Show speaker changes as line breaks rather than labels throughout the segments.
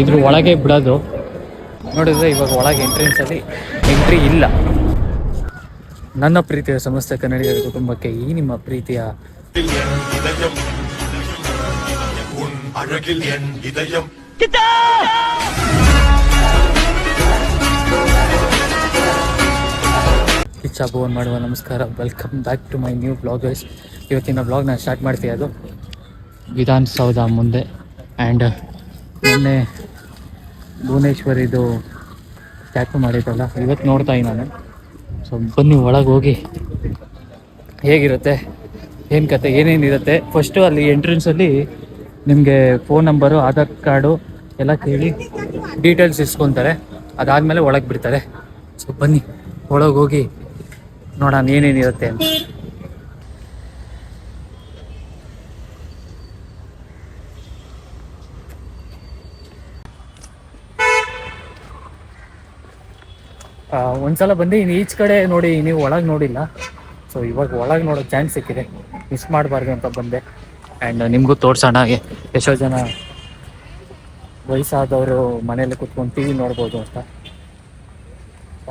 ಇದ್ರ ಒಳಗೆ ಬಿಡೋದು. ನೋಡಿದ್ರೆ ಇವಾಗ ಒಳಗೆ ಎಂಟ್ರೆನ್ಸ್ ಅಲ್ಲಿ ಎಂಟ್ರಿ ಇಲ್ಲ. ನನ್ನ ಪ್ರೀತಿಯ ಸಮಸ್ತ ಕನ್ನಡಿಗರ ಕುಟುಂಬಕ್ಕೆ ಈ ನಿಮ್ಮ ಪ್ರೀತಿಯ ಭುವನ್ ಮಾಡುವ ನಮಸ್ಕಾರ. Welcome back to my new bloggers ಇವತ್ತಿನ ಬ್ಲಾಗ್ ನಾನು ಸ್ಟಾರ್ಟ್ ಮಾಡ್ತೀಯ ಅದು ವಿಧಾನಸೌಧ ಮುಂದೆ ಆ್ಯಂಡ್ ನಿನ್ನೆ ಭುವನೇಶ್ವರಿದು ಟ್ಯಾಟು ಮಾಡಿದ್ದಲ್ಲ ಇವತ್ತು ನೋಡ್ತಾ ನಾನು. ಸೊ ಬನ್ನಿ, ಒಳಗೆ ಹೋಗಿ. ಹೇಗಿರುತ್ತೆ? ಏನು ಕತೆ? ಏನೇನಿರುತ್ತೆ? ಫಸ್ಟು ಅಲ್ಲಿ ಎಂಟ್ರೆನ್ಸಲ್ಲಿ ನಿಮಗೆ ಫೋನ್ ನಂಬರು ಆಧಾರ್ ಕಾರ್ಡು ಎಲ್ಲ ಕೇಳಿ ಡೀಟೇಲ್ಸ್ ಇಸ್ಕೊತಾರೆ. ಅದಾದಮೇಲೆ ಒಳಗೆ ಬಿಡ್ತಾರೆ. ಸೊ ಬನ್ನಿ, ಒಳಗೆ ಹೋಗಿ ನೋಡೋಣ ಏನೇನಿರುತ್ತೆ ಅಂತ. ಒಂದ್ಸಲ ಬಂದು ಇನ್ನು ಈಚ್ ಕಡೆ ನೋಡಿ, ನೀವು ಒಳಗೆ ನೋಡಿಲ್ಲ. ಸೊ ಇವಾಗ ಒಳಗೆ ನೋಡೋ ಚಾನ್ಸ್ ಸಿಕ್ಕಿದೆ. ಮಿಸ್ ಮಾಡಬಾರ್ದು ಅಂತ ಬಂದೆ. ಆ್ಯಂಡ್ ನಿಮಗೂ ತೋರ್ಸೋಣ ಎಷ್ಟೋ ಜನ ವಯಸ್ಸಾದವರು ಮನೇಲಿ ಕುತ್ಕೊಂಡು ಟಿ ವಿ ನೋಡ್ಬೋದು ಅಂತ.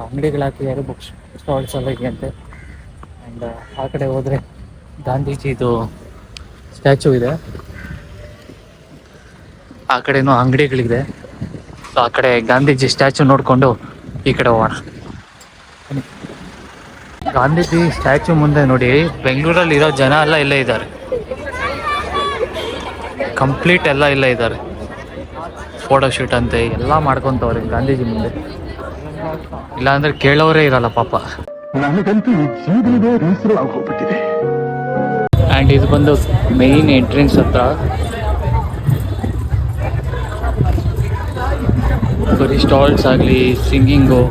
ಅಂಗಡಿಗಳು ಹಾಕಿದ್ದಾರೆ ಬುಕ್ ಸ್ಟಾಲ್ಸ್ ಎಲ್ಲ ಅಂತೆ ಆ್ಯಂಡ್ ಆ ಕಡೆ ಹೋದರೆ ಗಾಂಧೀಜಿದು ಸ್ಟ್ಯಾಚು ಇದೆ. ಆ ಕಡೆನೂ ಅಂಗಡಿಗಳಿದೆ. ಸೊ ಆ ಕಡೆ ಗಾಂಧೀಜಿ ಸ್ಟ್ಯಾಚು ನೋಡಿಕೊಂಡು ಈ ಕಡೆ ಹೋಗೋಣ. ಗಾಂಧೀಜಿ ಸ್ಟ್ಯಾಚು ಮುಂದೆ ನೋಡಿ ಬೆಂಗಳೂರಲ್ಲಿ ಇರೋ ಜನ ಎಲ್ಲ ಇಲ್ಲೇ ಇದ್ದಾರೆ. ಕಂಪ್ಲೀಟ್ ಎಲ್ಲ ಇಲ್ಲೇ ಇದ್ದಾರೆ. ಫೋಟೋಶೂಟ್ ಅಂತೆ ಎಲ್ಲ ಮಾಡ್ಕೊಂತವ್ರೆ ಗಾಂಧೀಜಿ ಮುಂದೆ. ಇಲ್ಲಾಂದ್ರೆ ಕೇಳೋರೇ ಇರಲ್ಲ ಪಾಪ.
ನನಗಂತೂ ಹೋಗ್ಬಿಟ್ಟಿದೆ.
ಆ್ಯಂಡ್ ಇದು ಬಂದು ಮೇನ್ ಎಂಟ್ರೆನ್ಸ್ ಹತ್ರ ಬರೀ ಸ್ಟಾಲ್ಸ್ ಆಗಲಿ ಸಿಂಗಿಂಗು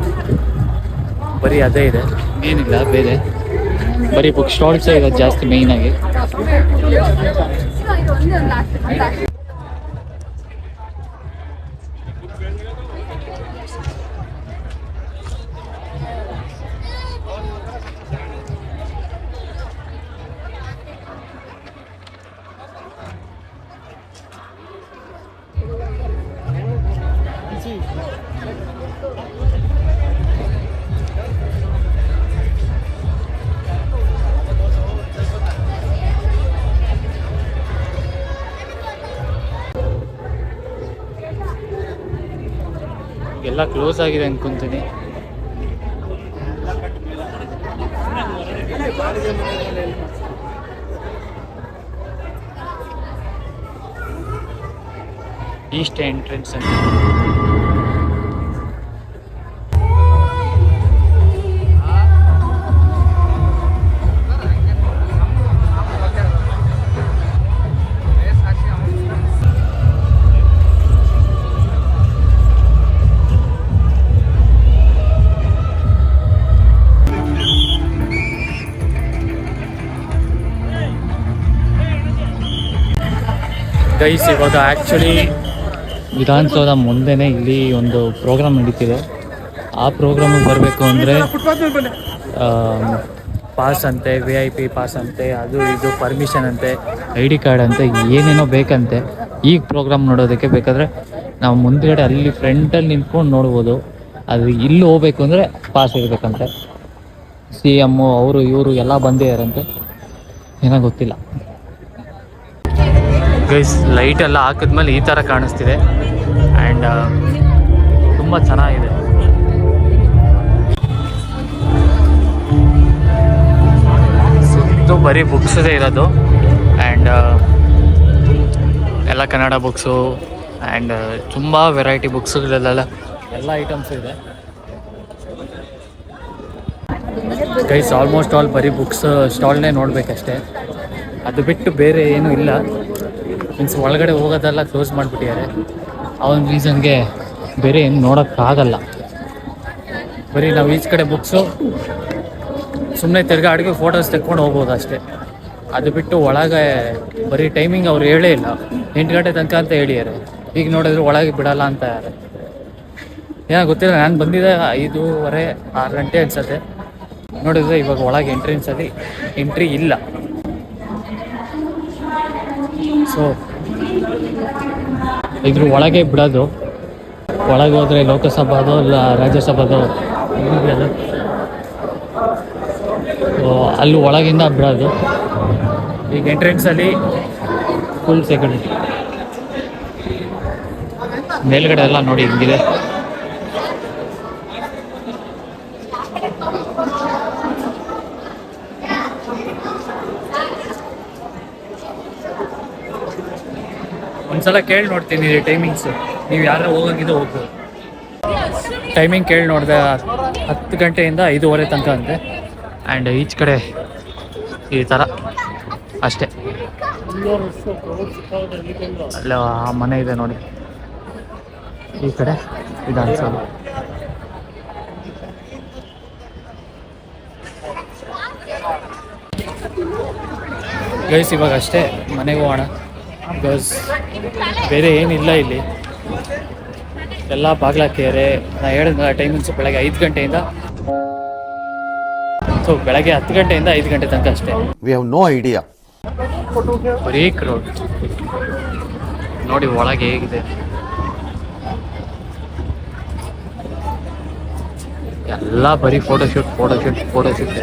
ಬರೀ ಅದೇ ಇದೆ. ಏನಿಲ್ಲ, ಬೇರೆ. ಬರೀ ಬುಕ್ ಸ್ಟಾಲ್ಸೇ ಇದೆ ಜಾಸ್ತಿ ಮೇಯ್ನಾಗಿ ಎಲ್ಲ ಕ್ಲೋಸ್ ಆಗಿದೆ ಅನ್ಕೊಂತೀನಿ. ಈಸ್ಟ್ ಎಂಟ್ರೆನ್ಸ್ ಅಂತ. ಗೈಸ್ ಇವಾಗ ಆ್ಯಕ್ಚುಲಿ ವಿಧಾನಸೌಧ ಮುಂದೆನೇ ಇಲ್ಲಿ ಒಂದು ಪ್ರೋಗ್ರಾಮ್ ನಡೀತಿದೆ. ಆ ಪ್ರೋಗ್ರಾಮಿಗೆ ಬರಬೇಕು ಅಂದರೆ ಪಾಸ್ ಅಂತೆ ವಿ ಐ ಪಿ ಪಾಸ್ ಅಂತೆ, ಅದು ಇದು ಪರ್ಮಿಷನ್ ಅಂತೆ ಐ ಡಿ ಕಾರ್ಡ್ ಅಂತೆ, ಏನೇನೋ ಬೇಕಂತೆ ಈಗ ಪ್ರೋಗ್ರಾಮ್ ನೋಡೋದಕ್ಕೆ ಬೇಕಾದರೆ ನಾವು ಮುಂದ್ಗಡೆ ಅಲ್ಲಿ ಫ್ರೆಂಟಲ್ಲಿ ನಿಂತ್ಕೊಂಡು ನೋಡ್ಬೋದು. ಅದು ಇಲ್ಲಿ ಹೋಗ್ಬೇಕು ಅಂದರೆ ಪಾಸ್ ಇರಬೇಕಂತೆ. ಸಿ ಎಮ್ಮು ಅವರು, ಇವರು ಎಲ್ಲ ಬಂದಿದ್ದಾರಂತೆ ಏನೋ ಗೊತ್ತಿಲ್ಲ. ಗೈಸ್ ಲೈಟ್ ಎಲ್ಲ ಹಾಕಿದ್ಮೇಲೆ ಈ ಥರ ಕಾಣಿಸ್ತಿದೆ. ಆ್ಯಂಡ್ ತುಂಬ ಚೆನ್ನಾಗಿದೆ. ಸುತ್ತು ಬರೀ ಬುಕ್ಸೇ ಇರೋದು. ಆ್ಯಂಡ್ ಎಲ್ಲ ಕನ್ನಡ ಬುಕ್ಸು ಆ್ಯಂಡ್ ತುಂಬ ವೆರೈಟಿ ಬುಕ್ಸ್ಗಳಲ್ಲೆಲ್ಲ ಎಲ್ಲ ಐಟಮ್ಸ್ ಇದೆ. ಗೈಸ್ ಆಲ್ಮೋಸ್ಟ್ ಆಲ್ ಬರೀ ಬುಕ್ಸ್ ಸ್ಟಾಲ್ನೇ ನೋಡಬೇಕಷ್ಟೇ. ಅದು ಬಿಟ್ಟು ಬೇರೆ ಏನೂ ಇಲ್ಲ. ಮೀನ್ಸ್ ಒಳಗಡೆ ಹೋಗೋದೆಲ್ಲ ಕ್ಲೋಸ್ ಮಾಡಿಬಿಟ್ಟಿದ್ದಾರೆ. ಆ ಒಂದು ರೀಸನ್ಗೆ ಬೇರೆ ಏನು ನೋಡೋಕ್ಕಾಗಲ್ಲ. ಬರೀ ನಾವು ಈಚ್ ಕಡೆ ಬುಕ್ಸು ಸುಮ್ಮನೆ ತಿರ್ಗಾಡಿಗೆ ಫೋಟೋಸ್ ತೆಕ್ಕೊಂಡು ಹೋಗ್ಬೋದು ಅಷ್ಟೇ. ಅದು ಬಿಟ್ಟು ಒಳಗೆ ಬರೀ ಟೈಮಿಂಗ್ ಅವ್ರು ಹೇಳೇ ಇಲ್ಲ. ಎಂಟು ಗಂಟೆ ತನಕ ಅಂತ ಹೇಳಿದ್ದಾರೆ. ಈಗ ನೋಡಿದ್ರೆ ಒಳಗೆ ಬಿಡಲ್ಲ ಅಂತ ಏನೋ ಗೊತ್ತಿಲ್ಲ, ನಾನು ಬಂದಿದ್ದೆ ಐದೂವರೆ, ಆರು ಗಂಟೆ ಅನ್ಸತ್ತೆ. ನೋಡಿದ್ರೆ ಇವಾಗ ಒಳಗೆ ಎಂಟ್ರೆನ್ಸಲ್ಲಿ ಎಂಟ್ರಿ ಇಲ್ಲ. ಸೊ ಇದ್ರ ಒಳಗೆ ಬಿಡೋದು. ಒಳಗೆ ಹೋದರೆ ಲೋಕಸಭಾದೋ ಇಲ್ಲ ರಾಜ್ಯಸಭಾದೋ ಅಲ್ಲಿ ಒಳಗಿಂದ ಬಿಡೋದು. ಈಗ ಎಂಟ್ರೆನ್ಸಲ್ಲಿ ಫುಲ್ ಸೆಕ್ಯೂರಿಟಿ ಮೇಲ್ಗಡೆ ಎಲ್ಲ ನೋಡಿ ಹಿಂಗಿದೆ. ಒಂದ್ಸಲ ಕೇಳಿ ನೋಡ್ತೀನಿ ಟೈಮಿಂಗ್ಸ್ ನೀವು ಯಾರು ಹೋಗಂಗಿದ್ರೆ ಹೋಗ್ಬೋದು. ಟೈಮಿಂಗ್ ಕೇಳಿ ನೋಡಿದೆ ಹತ್ತು ಗಂಟೆಯಿಂದ ಐದೂವರೆ ತನಕ ಅಂತೆ. ಆ್ಯಂಡ್ ಈಚ್ ಕಡೆ ಈ ಥರ ಅಷ್ಟೇ. ಅಲ್ಲ, ಆ ಮನೆ ಇದೆ ನೋಡಿ. ಈ ಕಡೆ ಇದು ಅನ್ಸೋದು ಗೈಸ್ ಇವಾಗ ಅಷ್ಟೇ ಮನೆಗೆ ಹೋಗೋಣ. ಬಿಕಾಸ್ ಬೇರೆ ಏನಿಲ್ಲ ಇಲ್ಲಿ. ಎಲ್ಲ ಬಾಗ್ಲಾಕಿದ್ದಾರೆ ನಾ ಹೇಳಿದ್ನಲ್ಲ ಟೈಮಿಂಗ್ಸ್ ಬೆಳಗ್ಗೆ ಐದು ಗಂಟೆಯಿಂದ. ಸೊ ಬೆಳಗ್ಗೆ ಹತ್ತು ಗಂಟೆಯಿಂದ ಐದು ಗಂಟೆ ತನಕ ಅಷ್ಟೇ.
ವಿ ಹ್ಯಾವ್ ನೋ ಐಡಿಯಾ
ಬರೀ ಕ್ರೌಡ್ ನೋಡಿ ಒಳಗೆ ಹೇಗಿದೆ. ಎಲ್ಲ ಬರೀ ಫೋಟೋಶೂಟ್ ಫೋಟೋಶೂಟ್ ಫೋಟೋಶೂಟ್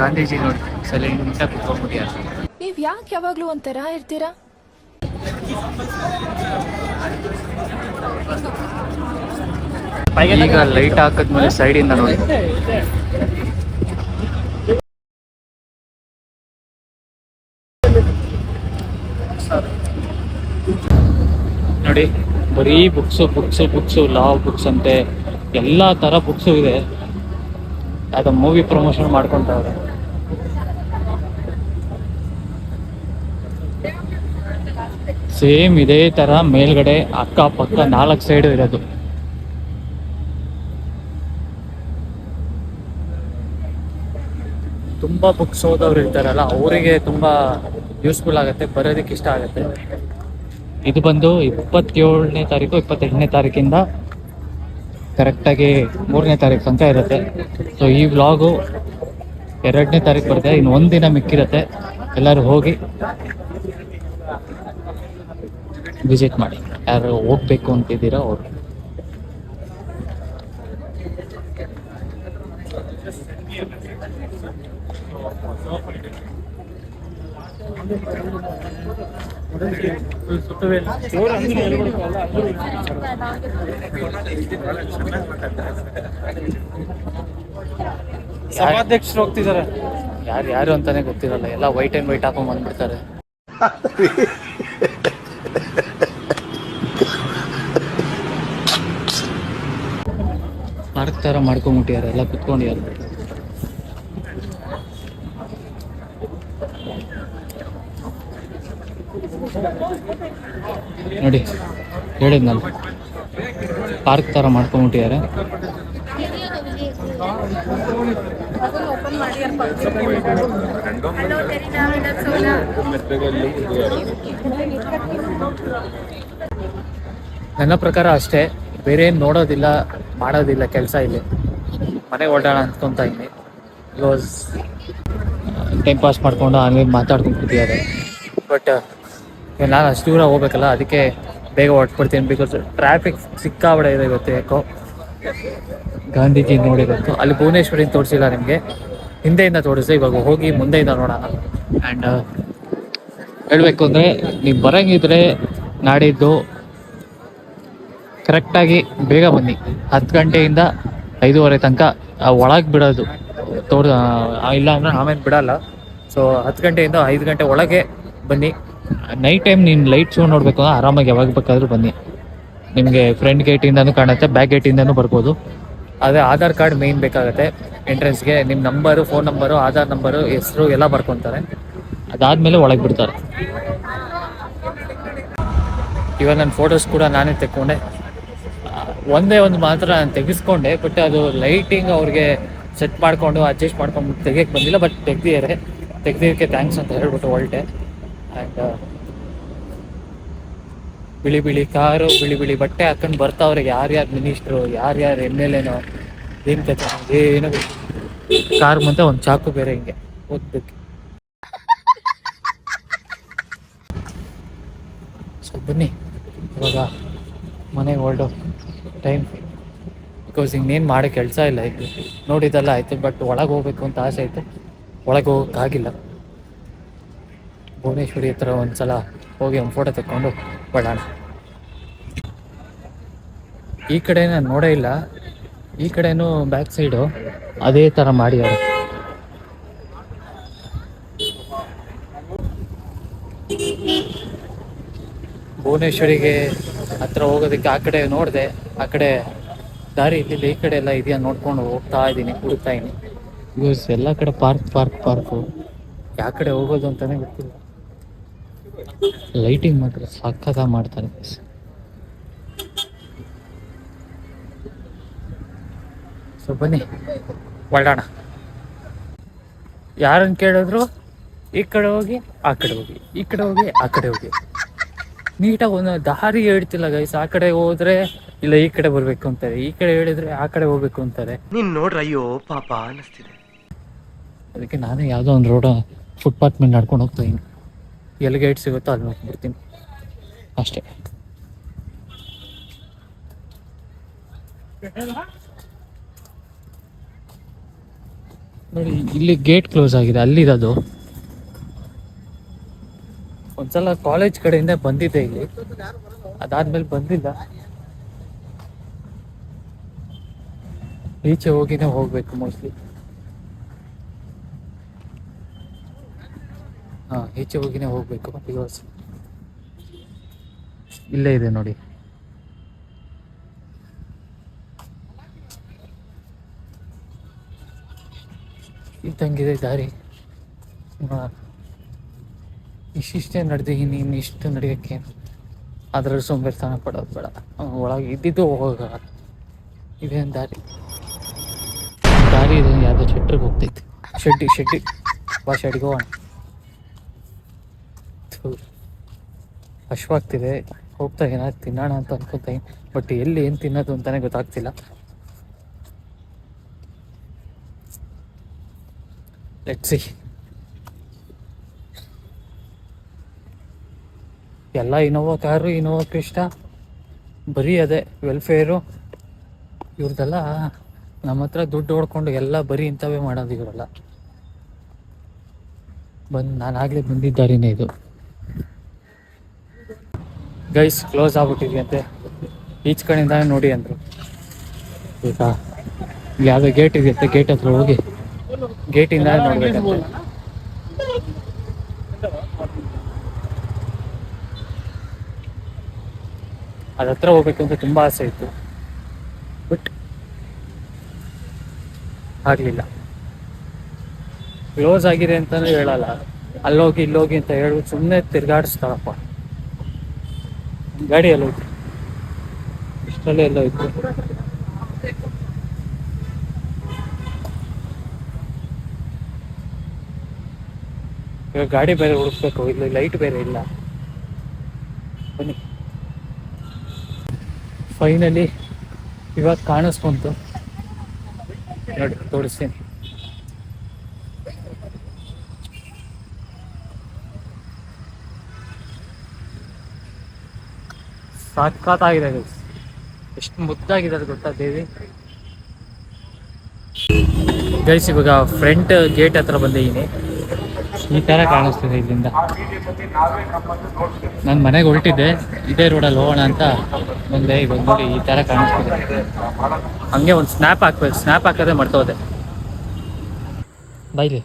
ಗಾಂಧೀಜಿ ನೋಡಿ ಸೈಲೆಂಟಾಗಿ ಕುತ್ಕೊಂಡ್ಬಿಟ್ಟಿದ್ದಾರೆ
ನೀವ್ ಯಾಕೆ ಯಾವಾಗ್ಲೂ ಒಂಥರ ಇರ್ತೀರಾ?
ಈಗ ಲೈಟ್ ಹಾಕದ್ಮೇಲೆ ಸೈಡ್ ಇಂದ ನೋಡಿ. ನೋಡಿ ಬರೀ books books books law books ಅಂತೆ ಎಲ್ಲಾ ತರ ಬುಕ್ಸು ಇದೆ ಅದು ಮೂವಿ ಪ್ರಮೋಷನ್ ಮಾಡ್ಕೊಂತವ್ರೆ. ಸೇಮ್ ಇದೇ ತರ ಮೇಲ್ಗಡೆ ಅಕ್ಕ ಪಕ್ಕ ನಾಲ್ಕು ಸೈಡ್ ಇರೋದು. ತುಂಬಾ ಬುಕ್ಸ್ ಓದೋರು ಇರ್ತಾರಲ್ಲ, ಅವರಿಗೆ ತುಂಬಾ ಯೂಸ್ಫುಲ್ ಆಗುತ್ತೆ, ಬರೋದಕ್ಕೆ ಇಷ್ಟ ಆಗುತ್ತೆ. ಇದು ಬಂದು ಇಪ್ಪತ್ತೇಳನೇ ತಾರೀಕು, ಇಪ್ಪತ್ತೆಂಟನೇ ತಾರೀಕಿಂದ ಕರೆಕ್ಟಾಗಿ ಮೂರನೇ ತಾರೀಕು ತನಕ ಇರುತ್ತೆ. ಸೊ ಈ ವ್ಲಾಗು ಎರಡನೇ ತಾರೀಕು ಬರುತ್ತೆ, ಇನ್ನು ಒಂದು ದಿನ ಮಿಕ್ಕಿರುತ್ತೆ. ಎಲ್ಲರೂ ಹೋಗಿ ವಿಸಿಟ್ ಮಾಡಿ. ಯಾರು ಹೋಗ್ಬೇಕು ಅಂತಿದ್ದೀರಾ ಅವ್ರು?
ಸಭಾಧ್ಯಕ್ಷರು ಹೋಗ್ತಿದ್ದಾರೆ.
ಯಾರು ಯಾರು ಅಂತಾನೆ ಗೊತ್ತಿರಲ್ಲ. ಎಲ್ಲ ವೈಟ್ ಅಂಡ್ ವೈಟ್ ಹಾಕೊಂಡ್ ಬಂದ್ಬಿಡ್ತಾರೆ. ಪಾರ್ಕ್ ತರ ಮಾಡ್ಕೊಂಬಿಟ್ಟಿದ್ದಾರೆ ಎಲ್ಲ ಕುತ್ಕೊಂಡಿದ್ದಾರೆ ನೋಡಿ ಹೇಳಿದ್ನಲ್ಲ ಪಾರ್ಕ್ ತರ ಮಾಡ್ಕೊಂಬಿಟ್ಟಿದ್ದಾರೆ ನನ್ನ ಪ್ರಕಾರ ಅಷ್ಟೇ. ಬೇರೆ ಏನು ನೋಡೋದಿಲ್ಲ, ಮಾಡೋದಿಲ್ಲ ಕೆಲಸ ಇಲ್ಲಿ. ಮನೆ ಓಡಾಣ ಅನ್ಕೊಂತ ಇದ್ದೀನಿ ಬಿಕಾಸ್ ಟೈಮ್ ಪಾಸ್ ಮಾಡಿಕೊಂಡು ಆನ್ಲೈನ್ ಮಾತಾಡ್ಕೊಂಡು ಕೂತಿದ್ದಾರೆ ಬಟ್ ನಾನು ಅಷ್ಟು ದೂರ ಹೋಗ್ಬೇಕಲ್ಲ, ಅದಕ್ಕೆ ಬೇಗ ಹೊರಟ್ಬಿಡ್ತೀನಿ. ಬಿಕಾಸ್ ಟ್ರಾಫಿಕ್ ಸಿಕ್ಕಾಬಡೆ ಇದೆ ಇವತ್ತು ಯಾಕೋ. ಗಾಂಧೀಜಿ ನೋಡಿರೋದು ಅಲ್ಲಿ ಭುವನೇಶ್ವರಿನ ತೋರಿಸಿಲ್ಲ ನಿಮಗೆ? ಹಿಂದೆಯಿಂದ ತೋರಿಸಿ ಇವಾಗ ಹೋಗಿ ಮುಂದೆಯಿಂದ ನೋಡೋಣ. ಆ್ಯಂಡ್ ಹೇಳಬೇಕು ಅಂದರೆ, ನೀವು ಬರೋಂಗಿದ್ರೆ ನಾಡಿದ್ದು ಕರೆಕ್ಟಾಗಿ ಬೇಗ ಬನ್ನಿ. ಹತ್ತು ಗಂಟೆಯಿಂದ ಐದೂವರೆ ತನಕ ಒಳಗೆ ಬಿಡೋದು. ತೋರ್ ಇಲ್ಲ ಅಂದರೆ ಆಮೇಲೆ ಬಿಡಲ್ಲ. ಸೊ ಹತ್ತು ಗಂಟೆಯಿಂದ ಐದು ಗಂಟೆ ಒಳಗೆ ಬನ್ನಿ. ನೈಟ್ ಟೈಮ್ ನೀನು ಲೈಟ್ ಶೋ ನೋಡಬೇಕು ಆರಾಮಾಗಿ ಯಾವಾಗ ಬೇಕಾದರೂ ಬನ್ನಿ. ನಿಮಗೆ ಫ್ರಂಟ್ ಗೇಟಿಂದನೂ ಕಾಣುತ್ತೆ ಬ್ಯಾಕ್ ಗೇಟಿಂದನೂ ಬರ್ಬೋದು. ಅದೇ ಆಧಾರ್ ಕಾರ್ಡ್ ಮೇಯ್ನ್ ಬೇಕಾಗುತ್ತೆ. ಎಂಟ್ರೆನ್ಸ್ಗೆ ನಿಮ್ಮ number phone number Aadhaar number ಹೆಸರು ಎಲ್ಲ ಬರ್ಕೊತಾರೆ. ಅದಾದಮೇಲೆ ಒಳಗೆ ಬಿಡ್ತಾರೆ. ಇವಾಗ ನನ್ನ ಫೋಟೋಸ್ ಕೂಡ ನಾನೇ ತೆಕ್ಕೊಂಡೆ. ಒಂದೇ ಒಂದು ಮಾತ್ರ ನಾನು ತೆಗಿಸ್ಕೊಂಡೆ ಬಟ್ ಅದು ಲೈಟಿಂಗ್ ಅವ್ರಿಗೆ ಸೆಟ್ ಮಾಡಿಕೊಂಡು ಅಡ್ಜಸ್ಟ್ ಮಾಡ್ಕೊಂಡು ತೆಗಿಯಕ್ಕೆ ಬಂದಿಲ್ಲ ಬಟ್ ತೆಗ್ದಿದ್ದಾರೆ. ತೆಗ್ದಿದ್ದಕ್ಕೆ ಥ್ಯಾಂಕ್ಸ್ ಅಂತ ಹೇಳ್ಬಿಟ್ಟು ಒಳ್ಳೆ ಆ್ಯಂಡ್ uh, ಬಿಳಿ ಬಿಳಿ ಕಾರು, ಬಿಳಿ ಬಿಳಿ ಬಟ್ಟೆ ಹಾಕೊಂಡು ಬರ್ತಾವ್ರಿಗೆ ಯಾರ್ಯಾರು ಮಿನಿಸ್ಟ್ರು ಯಾರ್ಯಾರು ಎಂ ಎಲ್ ಎನೋ ಏನು ಕೆಲಸ ಏನು ಕಾರ್ ಮುಂದೆ ಒಂದು ಚಾಕು ಬೇರೆ ಹಿಂಗೆ ಓದ್ಬೇಕು ಸೊ ಬನ್ನಿ. ಇವಾಗ ಮನೆಗೆ ಹೊರಟು. ಟೈಮ್ ಬಿಕಾಸ್ ಇನ್ನೇನು ಮಾಡೋ ಕೆಲಸ ಇಲ್ಲ ಇದು ನೋಡಿದೆಲ್ಲ ಆಯಿತು ಬಟ್ ಒಳಗೆ ಹೋಗ್ಬೇಕು ಅಂತ ಆಸೆ ಐತೆ ಒಳಗೆ ಹೋಗೋಕ್ಕಾಗಿಲ್ಲ ಭುವನೇಶ್ವರಿ ಹತ್ರ ಒಂದು ಸಲ ಹೋಗಿ ಒಂದು ಫೋಟೋ ತೆಕ್ಕೊಂಡು ಬರೋಣ ಈ ಕಡೆ ನಾನು ನೋಡೇ ಇಲ್ಲ. ಈ ಕಡೆನೂ ಬ್ಯಾಕ್ ಸೈಡು ಅದೇ ಥರ ಮಾಡಿದ್ದಾರೆ. ಭುವನೇಶ್ವರಿಗೆ ಹತ್ರ ಹೋಗೋದಕ್ಕೆ ಆ ಕಡೆ ನೋಡಿದೆ ಆ ಕಡೆ ದಾರಿ ಇಲ್ಲಿ ಈ ಕಡೆ ಎಲ್ಲ ಇದೆಯಾ ನೋಡ್ಕೊಂಡು ಹೋಗ್ತಾ ಇದ್ದೀನಿ ಹುಡುಕ್ತಾ ಇದ್ದೀನಿ. ಎಲ್ಲ ಕಡೆ ಪಾರ್ಕ್ ಪಾರ್ಕ್ ಪಾರ್ಕು ಯಾವ ಕಡೆ ಹೋಗೋದು ಅಂತಾನೆ ಗೊತ್ತಿಲ್ಲ. ಲೈಟಿಂಗ್ ಮಾತ್ರ ಸಖತ್ತಾಗಿ ಮಾಡ್ತಾರೆ. ಸೊ ಬನ್ನಿ ಒಳ್ಳಾಣ. ಯಾರನ್ನು ಕೇಳಿದ್ರು? ಈ ಕಡೆ ಹೋಗಿ ಆ ಕಡೆ ಹೋಗಿ ಈ ಕಡೆ ಹೋಗಿ ಆ ಕಡೆ ಹೋಗಿ. ನೀಟಾಗಿ ಒಂದು ದಾರಿ ಹೇಳ್ತಿಲ್ಲ ಗೈಸ್ ಆ ಕಡೆ ಹೋದ್ರೆ ಇಲ್ಲ ಈ ಕಡೆ ಬರ್ಬೇಕು ಅಂತಾರೆ. ಈ ಕಡೆ ಹೇಳಿದ್ರೆ ಆ ಕಡೆ ಹೋಗ್ಬೇಕು ಅಂತಾರೆ.
ನೀನ್ ನೋಡ್ರಿ ಅಯ್ಯೋ ಪಾಪ ಅನಿಸ್ತಿದೆ.
ಅದಕ್ಕೆ ನಾನೇ ಯಾವುದೋ ಒಂದು ರೋಡ ಫುಟ್ಪಾತ್ ಮೇಲೆ ನಡ್ಕೊಂಡು ಹೋಗ್ತಾ ಇದ್ದೀನಿ ಎಲ್ಲಿ ಗೈಡ್ ಸಿಗುತ್ತೋ ಅಲ್ಲಿ ನೋಡ್ಬಿಡ್ತೀನಿ ಅಷ್ಟೇ. ನೋಡಿ ಇಲ್ಲಿ ಗೇಟ್ ಕ್ಲೋಸ್ ಆಗಿದೆ. ಅಲ್ಲಿರೋದು. ಒಂದ್ಸಲ ಕಾಲೇಜ್ ಕಡೆಯಿಂದ ಬಂದಿದ್ದೆ ಇಲ್ಲಿ. ಅದಾದ್ಮೇಲೆ ಬಂದಿಲ್ಲ. ಈಚೆ ಹೋಗಿನೇ ಹೋಗ್ಬೇಕು ಮೋಸ್ಟ್ಲಿ ಹಾ ಈಚೆ ಹೋಗಿನೇ ಹೋಗ್ಬೇಕು ಇಲ್ಲೇ ಇದೆ ನೋಡಿ. ಇದ್ದಂಗಿದೆ ದಾರಿ. ಇಷ್ಟಿಷ್ಟೇ ನಡೆದಿ ನೀನು ಇಷ್ಟು ನಡೆಯೋಕ್ಕೆ ಅದರಲ್ಲಿ ಸೋಂಬೇರ್ತನ ಪಡೋದು ಬೇಡ. ಒಳಗೆ ಇದ್ದಿದ್ದು ಹೋಗ ಇದೇನು ದಾರಿ. ದಾರಿ ಇದು ಯಾವುದೋ ಶೆಟ್ರಿಗೆ ಹೋಗ್ತೈತಿ. ಶೆಡ್ಡಿ ಶೆಡ್ಡಿ. ಬಾ, ಶೆಡ್ಗೆ ಹೋಗೋಣ. ಹಶ್ವಾಗ್ತಿದೆ ಹೋಗ್ತಾ ಏನಾದ್ರು ತಿನ್ನೋಣ ಅಂತ ಅನ್ಕೊತೀನಿ ಬಟ್ ಎಲ್ಲಿ ಏನು ತಿನ್ನೋದು ಅಂತಾನೆ ಗೊತ್ತಾಗ್ತಿಲ್ಲ. ಲೆಟ್ ಎಲ್ಲ ಇನೋವಾ ಕಾರು ಇನೋವಾ ಕ್ರಿಸ್ಟ ಬರೀ ಅದೇ ವೆಲ್ಫೇರು ಇವ್ರದ್ದೆಲ್ಲ ನಮ್ಮ ಹತ್ರ ದುಡ್ಡು ಹೊಡ್ಕೊಂಡು ಎಲ್ಲ ಬರೀ ಇಂಥವೇ ಮಾಡೋದು ಇವರೆಲ್ಲ. ಬಂದು ನಾನು ಆಗಲೇ ಬಂದಿದ್ದಾರಿನೇ ಇದು. ಗೈಸ್ ಕ್ಲೋಸ್ ಆಗ್ಬಿಟ್ಟಿದ್ಯಂತೆ ಈಚ್ ಕಡೆಯಿಂದ ನೋಡಿ ಅಂದರು. ಇಲ್ಲಿ ಯಾವುದೋ ಗೇಟ್ ಇದೆಯಂತೆ ಗೇಟ್ ಹತ್ರ ಹೋಗಿ. ಗೇಟಿಂದ ನೋಡ್ಬೇಕಂತೆ. ಹತ್ರ ಹೋಗ್ಬೇಕು ಅಂತ ತುಂಬಾ ಆಸೆ ಇತ್ತು. ಬಟ್ ಆಗ್ಲಿಲ್ಲ. ಕ್ಲೋಸ್ ಆಗಿದೆ ಅಂತಲೂ ಹೇಳಲ್ಲ. ಅಲ್ಲೋಗಿ, ಇಲ್ಲೋಗಿ ಅಂತ ಹೇಳಿ ಸುಮ್ಮನೆ ತಿರ್ಗಾಡಿಸ್ತಾರಪ್ಪ ಗಾಡಿ ಎಲ್ಲ ಹೋಯ್ತು ಇಷ್ಟರಲ್ಲೇ ಎಲ್ಲ ಹೋಯ್ತು ಇವಾಗ ಗಾಡಿ ಬೇರೆ ಹುಡುಕ್ಬೇಕು, ಇಲ್ಲಿ ಲೈಟ್ ಬೇರೆ ಇಲ್ಲ. ಬನ್ನಿ. ಫೈನಲಿ ಇವತ್ತು ಕಾಣಿಸ್ಕೊಂತು. ನೋಡಿ, ತೋರಿಸ್ತೀನಿ. ಸಖತ್ತಾಗಿದೆ ಆಗಿದೆ ಎಷ್ಟು ಮುದ್ದಾಗಿದ್ದಾರೆ ಗೊತ್ತಾ, ದೇವಿ? ಗೈಸ್ ಇವಾಗ ಫ್ರಂಟ್ ಗೇಟ್ ಹತ್ರ ಬಂದಿದ್ದೀನಿ. ಈ ಥರ ಕಾಣಿಸ್ತಿದೆ ಇಲ್ಲಿಂದ. ನಾನು ಮನೆಗೆ ಹೊರಟಿದ್ದೆ, ಇದೇ ರೋಡಲ್ಲಿ ಹೋಗೋಣ ಅಂತ ಮುಂದೆ ಇವಾಗ ಈ ಥರ ಕಾಣಿಸ್ತಿದೆ. ಹಂಗೆ ಒಂದು ಸ್ನ್ಯಾಪ್ ಹಾಕ್ಬೇಕು ಸ್ನ್ಯಾಪ್ ಹಾಕೋದೇ ಮರ್ತೋದೆ. ಬೈಲಿ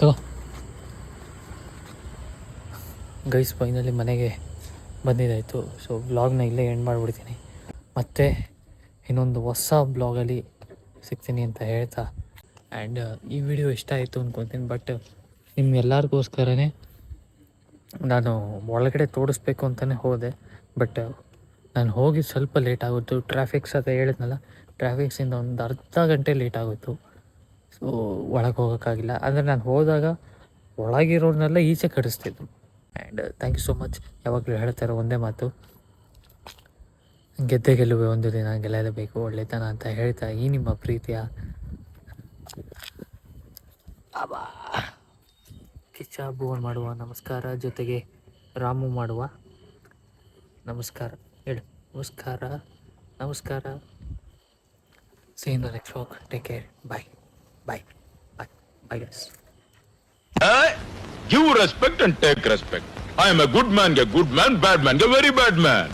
ತಗೋ. ಗೈಸ್ ಫೈನಲಿ ಮನೆಗೆ ಬಂದಿದ್ದಾಯಿತು. ಸೊ ಬ್ಲಾಗ್ನ ಇಲ್ಲೇ ಎಂಡ್ ಮಾಡಿಬಿಡ್ತೀನಿ. ಮತ್ತೆ ಇನ್ನೊಂದು ಹೊಸ ಬ್ಲಾಗಲ್ಲಿ ಸಿಗ್ತೀನಿ ಅಂತ ಹೇಳ್ತಾ. ಆ್ಯಂಡ್ ಈ ವಿಡಿಯೋ ಇಷ್ಟ ಆಯಿತು ಅಂದ್ಕೊತೀನಿ ಬಟ್ ನಿಮ್ಗೆಲ್ಲರಿಗೋಸ್ಕರನೇ ನಾನು ಒಳಗಡೆ ತೋರಿಸ್ಬೇಕು ಅಂತಲೇ ಹೋದೆ. ಬಟ್ ನಾನು ಹೋಗಿ ಸ್ವಲ್ಪ ಲೇಟ್ ಆಗೋಯ್ತು. ಟ್ರಾಫಿಕ್ಸ್ ಅಂತ ಹೇಳಿದ್ನಲ್ಲ. ಟ್ರಾಫಿಕ್ಸಿಂದ ಒಂದು ಅರ್ಧ ಗಂಟೆ ಲೇಟ್ ಆಗೋಯ್ತು. ಸೊ ಒಳಗೆ ಹೋಗೋಕ್ಕಾಗಿಲ್ಲ. ಅಂದರೆ ನಾನು ಹೋದಾಗ ಒಳಗಿರೋರ್ನೆಲ್ಲ ಈಚೆ ಕಡಿಸ್ತಿದ್ರು and thank you so much ಯಾವಾಗಲೂ ಹೇಳ್ತಾರೆ ಒಂದೇ ಮಾತು. ಗೆದ್ದೆ ಗೆಲ್ಲುವೆ ಒಂದು ದಿನ, ಗೆಲ್ಲಲೇಬೇಕು, ಒಳ್ಳೆತನ ಅಂತ ಹೇಳ್ತಾ ಈ ನಿಮ್ಮ ಪ್ರೀತಿಯ. ಕಿಚ್ಚ ಭುವನ್ ಮಾಡುವ ನಮಸ್ಕಾರ ಜೊತೆಗೆ ರಾಮು ಮಾಡುವ ನಮಸ್ಕಾರ ಹೇಳು ನಮಸ್ಕಾರ ನಮಸ್ಕಾರ see in the next walk take care bye bye bye bye guys
Give respect and take respect. I am a good man, a good man, bad man, a very bad man.